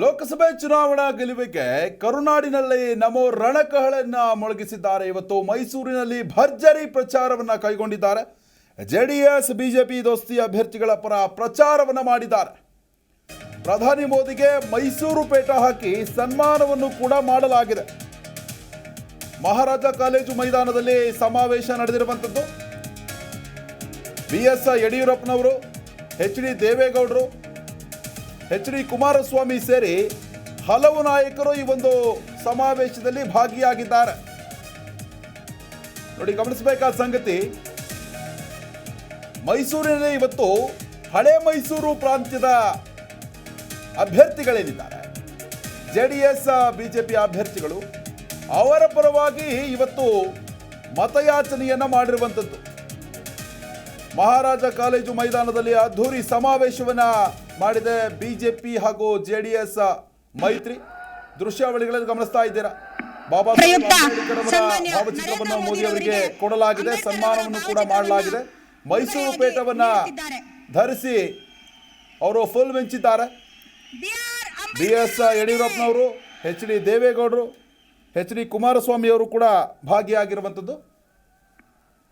ಲೋಕಸಭೆ ಚುನಾವಣಾ ಗೆಲುವಿಗೆ ಕರುನಾಡಿನಲ್ಲಿ ನಮೋ ರಣಕಹಳನ್ನ ಮೊಳಗಿಸಿದ್ದಾರೆ. ಇವತ್ತು ಮೈಸೂರಿನಲ್ಲಿ ಭರ್ಜರಿ ಪ್ರಚಾರವನ್ನ ಕೈಗೊಂಡಿದ್ದಾರೆ. ಜೆ ಡಿ ಎಸ್ ಬಿಜೆಪಿ ದೋಸ್ತಿ ಅಭ್ಯರ್ಥಿಗಳ ಪರ ಪ್ರಚಾರವನ್ನು ಮಾಡಿದ್ದಾರೆ. ಪ್ರಧಾನಿ ಮೋದಿಗೆ ಮೈಸೂರು ಪೇಟ ಹಾಕಿ ಸನ್ಮಾನವನ್ನು ಕೂಡ ಮಾಡಲಾಗಿದೆ. ಮಹಾರಾಜ ಕಾಲೇಜು ಮೈದಾನದಲ್ಲಿ ಸಮಾವೇಶ ನಡೆದಿರುವಂಥದ್ದು. ಬಿ ಎಸ್ ಯಡಿಯೂರಪ್ಪನವರು, ಎಚ್ ಡಿ ದೇವೇಗೌಡರು ಎಚ್ ಡಿ ಕುಮಾರಸ್ವಾಮಿ ಸೇರಿ ಹಲವು ನಾಯಕರು ಈ ಒಂದು ಸಮಾವೇಶದಲ್ಲಿ ಭಾಗಿಯಾಗಿದ್ದಾರೆ. ನೋಡಿ, ಗಮನಿಸಬೇಕಾದ ಸಂಗತಿ, ಮೈಸೂರಿನಲ್ಲಿ ಇವತ್ತು ಹಳೆ ಮೈಸೂರು ಪ್ರಾಂತ್ಯದ ಅಭ್ಯರ್ಥಿಗಳೇನಿದ್ದಾರೆ. ಜೆ ಡಿ ಎಸ್ ಬಿಜೆಪಿ ಅಭ್ಯರ್ಥಿಗಳು, ಅವರ ಪರವಾಗಿ ಇವತ್ತು ಮತಯಾಚನೆಯನ್ನ ಮಾಡಿರುವಂಥದ್ದು. ಮಹಾರಾಜ ಕಾಲೇಜು ಮೈದಾನದಲ್ಲಿ ಅದ್ಧೂರಿ ಸಮಾವೇಶವನ್ನ ಮಾಡಿದೆ ಬಿಜೆಪಿ ಹಾಗೂ ಜೆಡಿಎಸ್ ಮೈತ್ರಿ ದೃಶ್ಯಾವಳಿಗಳನ್ನು ಗಮನಿಸ್ತಾ ಇದ್ದೀರಾ? ಬಾಬಾ ಸಾಹೇಬ್ ಭಾವಚಿತ್ರವನ್ನು ಮೋದಿ ಅವರಿಗೆ ಅವರಿಗೆ ಕೊಡಲಾಗಿದೆ ಸನ್ಮಾನವನ್ನು ಕೂಡ ಮಾಡಲಾಗಿದೆ. ಮೈಸೂರು ಪೇಟವನ್ನ ಧರಿಸಿ ಅವರು ಫುಲ್ ಮಿಂಚಿದ್ದಾರೆ. ಬಿ ಎಸ್ ಯಡಿಯೂರಪ್ಪನವರು ಎಚ್ ಡಿ ದೇವೇಗೌಡರು ಎಚ್ ಡಿ ಕುಮಾರಸ್ವಾಮಿ ಅವರು ಕೂಡ ಭಾಗಿಯಾಗಿರುವಂಥದ್ದು.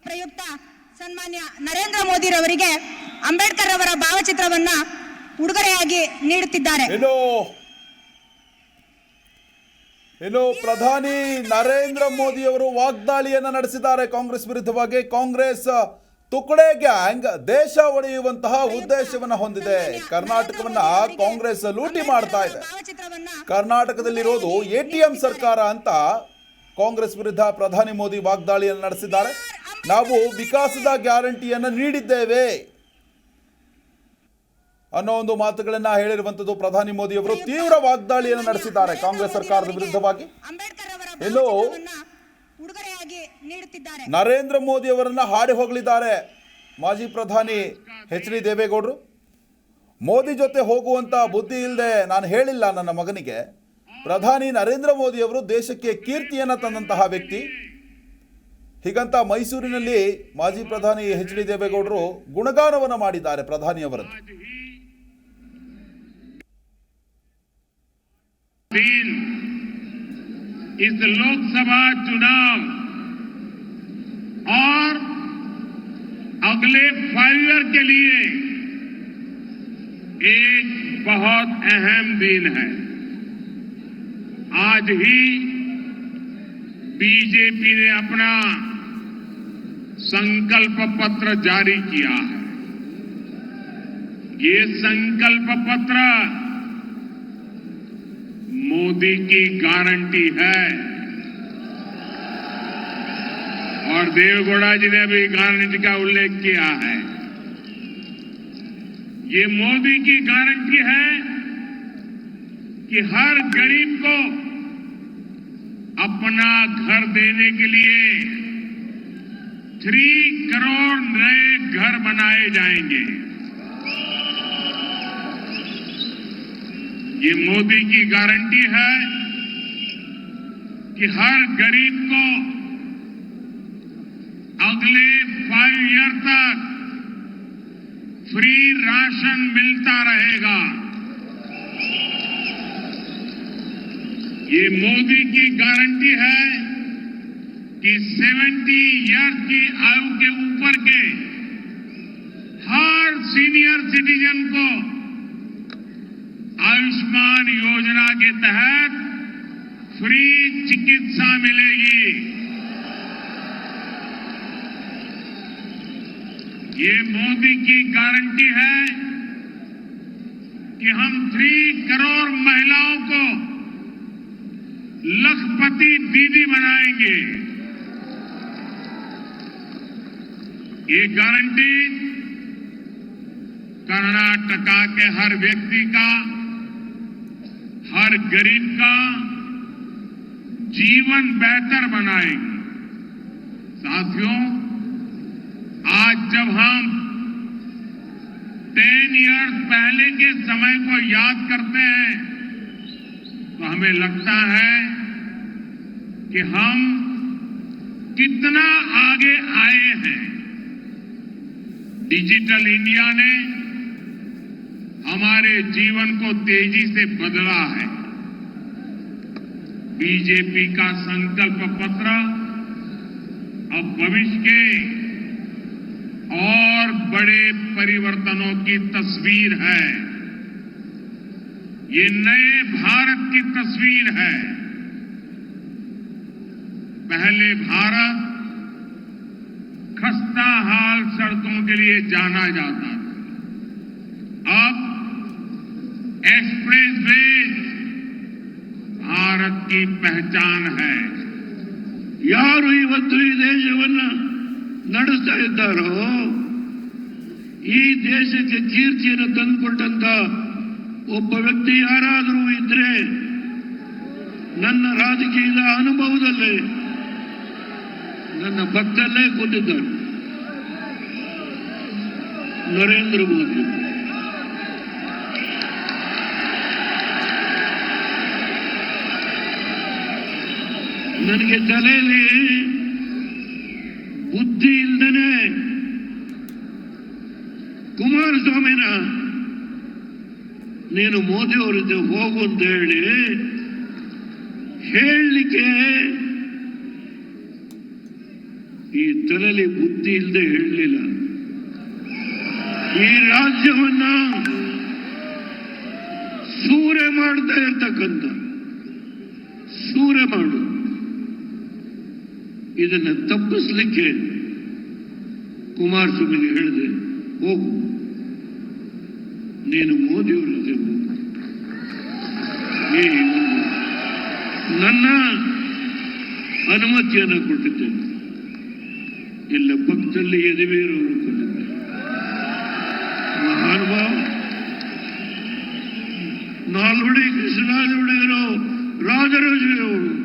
ಪ್ರಯುಕ್ತ ಸನ್ಮಾನ್ಯ ನರೇಂದ್ರ ಮೋದಿ ರವರಿಗೆ ಅಂಬೇಡ್ಕರ್ ಅವರ ಭಾವಚಿತ್ರವನ್ನ ಉಡುಗೊರೆಯಾಗಿ ನೀಡುತ್ತಿದ್ದಾರೆ ಇನ್ನು ಇನ್ನು ಪ್ರಧಾನಿ ನರೇಂದ್ರ ಮೋದಿ ಅವರು ವಾಗ್ದಾಳಿಯನ್ನ ನಡೆಸಿದ್ದಾರೆ ಕಾಂಗ್ರೆಸ್ ವಿರುದ್ಧವಾಗಿ. ಕಾಂಗ್ರೆಸ್ ತುಕಡೆ ಗ್ಯಾಂಗ್ ದೇಶ ಒಡೆಯುವಂತಹ ಉದ್ದೇಶವನ್ನ ಹೊಂದಿದೆ. ಕರ್ನಾಟಕವನ್ನ ಕಾಂಗ್ರೆಸ್ ಲೂಟಿ ಮಾಡ್ತಾ ಇದೆ. ಕರ್ನಾಟಕದಲ್ಲಿರೋದು ಎಟಿಎಂ ಸರ್ಕಾರ ಅಂತ ಕಾಂಗ್ರೆಸ್ ವಿರುದ್ಧ ಪ್ರಧಾನಿ ಮೋದಿ ವಾಗ್ದಾಳಿಯನ್ನು ನಡೆಸಿದ್ದಾರೆ. ನಾವು ವಿಕಾಸದ ಗ್ಯಾರಂಟಿಯನ್ನು ನೀಡಿದ್ದೇವೆ. ಅನ್ನೋ ಒಂದು ಮಾತುಗಳನ್ನ ಹೇಳಿರುವಂತದ್ದು ಪ್ರಧಾನಿ ಮೋದಿ ಅವರು ತೀವ್ರ ವಾಗ್ದಾಳಿಯನ್ನು ನಡೆಸಿದ್ದಾರೆ ಕಾಂಗ್ರೆಸ್ ಸರ್ಕಾರದ ವಿರುದ್ಧವಾಗಿ. ಇನ್ನು ನರೇಂದ್ರ ಮೋದಿ ಅವರನ್ನ ಹಾಡಿ ಹೋಗಲಿದ್ದಾರೆ ಮಾಜಿ ಪ್ರಧಾನಿ ಎಚ್ ಡಿ ದೇವೇಗೌಡರು. ಮೋದಿ ಜೊತೆ ಹೋಗುವಂತ ಬುದ್ಧಿ ಇಲ್ಲದೆ ನಾನು ಹೇಳಿಲ್ಲ ನನ್ನ ಮಗನಿಗೆ. ಪ್ರಧಾನಿ ನರೇಂದ್ರ ಮೋದಿ ಅವರು ದೇಶಕ್ಕೆ ಕೀರ್ತಿಯನ್ನು ತಂದಂತಹ ವ್ಯಕ್ತಿ. ಹೀಗಂತ ಮೈಸೂರಿನಲ್ಲಿ ಮಾಜಿ ಪ್ರಧಾನಿ ಎಚ್ ಡಿ ದೇವೇಗೌಡರು ಗುಣಗಾನವನ್ನು ಮಾಡಿದ್ದಾರೆ ಪ್ರಧಾನಿಯವರದ್ದು दिन इस लोकसभा चुनाव और अगले फाइव ईयर के लिए एक बहुत अहम दिन है। आज ही बीजेपी ने अपना संकल्प पत्र जारी किया है। ये संकल्प पत्र मोदी की गारंटी है। और देवगौड़ा जी ने भी गारंटी का उल्लेख किया है। ये मोदी की गारंटी है कि हर गरीब को अपना घर देने के लिए थ्री करोड़ नए घर बनाए जाएँगे। ये मोदी की गारंटी है कि हर गरीब को अगले फाइव ईयर तक फ्री राशन मिलता रहेगा। ये मोदी की गारंटी है कि 70 ईयर की आयु के ऊपर के हर सीनियर सिटीजन को आयुष्मान योजना के तहत फ्री चिकित्सा मिलेगी। ये मोदी की गारंटी है कि हम थ्री करोड़ महिलाओं को लखपति दीदी बनाएँगे। ये गारंटी कर्नाटका के हर व्यक्ति का हर गरीब का जीवन बेहतर बनाएगी। साथियों, आज जब हम टेन इयर्स पहले के समय को याद करते हैं तो हमें लगता है कि हम कितना आगे आए हैं। डिजिटल इंडिया ने हमारे जीवन को तेज़ी से बदला है। बीजेपी का संकल्प पत्र अब भविष्य के और बड़े परिवर्तनों की तस्वीर है। ये नए भारत की तस्वीर है। पहले भारत खस्ता हाल सड़कों के लिए जाना जाता था। अब एक्सप्रेस वेज भारत की पहचान है ಯಾರು ಇವತ್ತು ಈ ದೇಶವನ್ನ ನಡೆಸ್ತಾ ಇದ್ದಾರೋ ಈ ದೇಶಕ್ಕೆ ಕೀರ್ತಿಯನ್ನು ತಂದುಕೊಟ್ಟಂತ ಒಬ್ಬ ವ್ಯಕ್ತಿ ಯಾರಾದರೂ ಇದ್ರೆ ನನ್ನ ರಾಜಕೀಯದ ಅನುಭವದಲ್ಲೇ ನನ್ನ ಪಕ್ಕದಲ್ಲೇ ಕೂತಿದ್ದಾರೆ ನರೇಂದ್ರ ಮೋದಿ ನನಗೆ ತಲೆಯಲ್ಲಿ ಬುದ್ಧಿ ಇಲ್ದೇನೆ ಕುಮಾರಸ್ವಾಮಿನ ನೀನು ಮೋದಿ ಅವರಿದ್ದೆ ಹೋಗು ಅಂತ ಹೇಳಿ ಹೇಳಲಿಕ್ಕೆ ಈ ತಲೆಯಲ್ಲಿ ಬುದ್ಧಿ ಇಲ್ಲದೆ ಹೇಳಲಿಲ್ಲ. ಈ ರಾಜ್ಯವನ್ನ ಸೂರೆ ಮಾಡ್ತಾ ಇರ್ತಕ್ಕಂಥ ಸೂರೆ ಮಾಡು ಇದನ್ನ ತಪ್ಪಿಸ್ಲಿಕ್ಕೆ ಕುಮಾರಸ್ವಾಮಿಗೆ ಹೇಳಿದೆ, ಹೋಗು. ನೀನು ಮೋದಿಯವರ ಜೊತೆ ಹೋಗು. ನನ್ನ ಅನುಮತಿಯನ್ನು ಕೊಟ್ಟಿದ್ದೇನೆ. ಇಲ್ಲ ಪಕ್ಕದಲ್ಲಿ ಯದುವೀರವರು ಕೊಟ್ಟಿದ್ದಾರೆ. ಮಹಾನುಭಾವ, ನಾಲ್ವಡಿ ಕೃಷ್ಣರಾಜರು ರಾಜರಾಜರು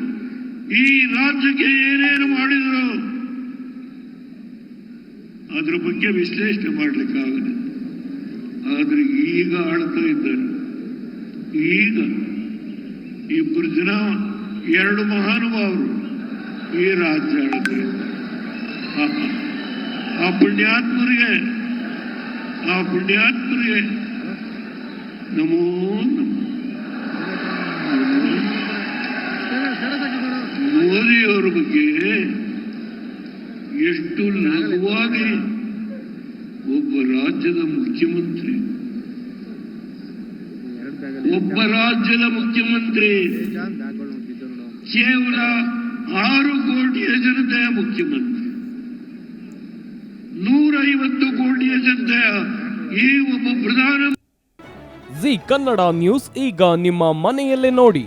ಈ ರಾಜ್ಯಕ್ಕೆ ಏನೇನು ಮಾಡಿದರು ಅದ್ರ ಬಗ್ಗೆ ವಿಶ್ಲೇಷಣೆ ಮಾಡಲಿಕ್ಕಾಗಲ್ಲ ಆದ್ರೆ ಈಗ ಆಳ್ತಾ ಇದ್ದಾರೆ ಈಗ ಇಬ್ಬರು ಜನ, ಎರಡು ಮಹಾನುಭಾವರು ಈ ರಾಜ್ಯ ಆಹಾ. ಆ ಪುಣ್ಯಾತ್ಮರಿಗೆ ಆ ಪುಣ್ಯಾತ್ಮರಿಗೆ ನಮೋ ನಮೋ ಮೋದಿಯವರ ಬಗ್ಗೆ ಎಷ್ಟು ಲಘುವಾಗಿ ಒಬ್ಬ ರಾಜ್ಯದ ಮುಖ್ಯಮಂತ್ರಿ, ಒಬ್ಬ ರಾಜ್ಯದ ಮುಖ್ಯಮಂತ್ರಿ, ಕೇವಲ ಆರು ಕೋಟಿಯ ಜನತೆಯ ಮುಖ್ಯಮಂತ್ರಿ, ನೂರೈವತ್ತು ಕೋಟಿಯ ಜನತೆಯ ಈ ಒಬ್ಬ ಪ್ರಧಾನ ಜಿ ಕನ್ನಡ ನ್ಯೂಸ್, ಈಗ ನಿಮ್ಮ ಮನೆಯಲ್ಲೇ ನೋಡಿ.